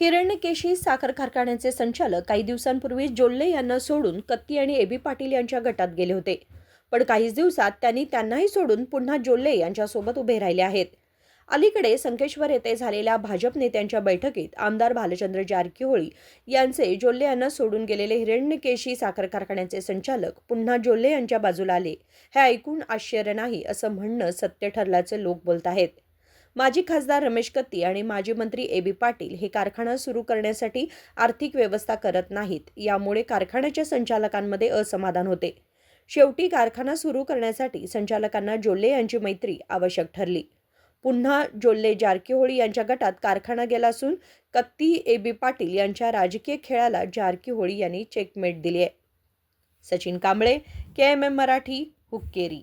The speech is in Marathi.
हिरण्यकेशी साखर कारखान्याचे संचालक काही दिवसांपूर्वी जोल्ले यांना सोडून कत्ती आणि एबी पाटील यांच्या गटात गेले होते. पण काहीच दिवसात त्यांनी त्यांनाही सोडून पुन्हा जोल्ले यांच्यासोबत उभे राहिले आहेत. अलीकडे संकेश्वर येथे झालेल्या भाजप नेत्यांच्या बैठकीत आमदार भालचंद्र जारकिहोळी यांचे जोल्ले यांना सोडून गेलेले हिरण्यकेशी साखर कारखान्याचे संचालक पुन्हा जोल्ले यांच्या बाजूला आले. हे ऐकून आश्चर्य नाही असं म्हणणं सत्य ठरल्याचे लोक बोलत आहेत. माजी खासदार रमेश कत्ती आणि माजी मंत्री ए बी पाटील हे कारखाना सुरू करण्यासाठी आर्थिक व्यवस्था करत नाहीत. यामुळे कारखान्याच्या संचालकांमध्ये असमाधान होते. शेवटी कारखाना सुरू करण्यासाठी संचालकांना जोल्ले यांची मैत्री आवश्यक ठरली. पुन्हा जोल्ले जारकिहोळी यांच्या गटात कारखाना गेला असून कत्ती ए बी पाटील यांच्या राजकीय खेळाला जारकिहोळी यांनी चेकमेट दिली आहे Sachin Kamble K M M Marathi Hukkeri.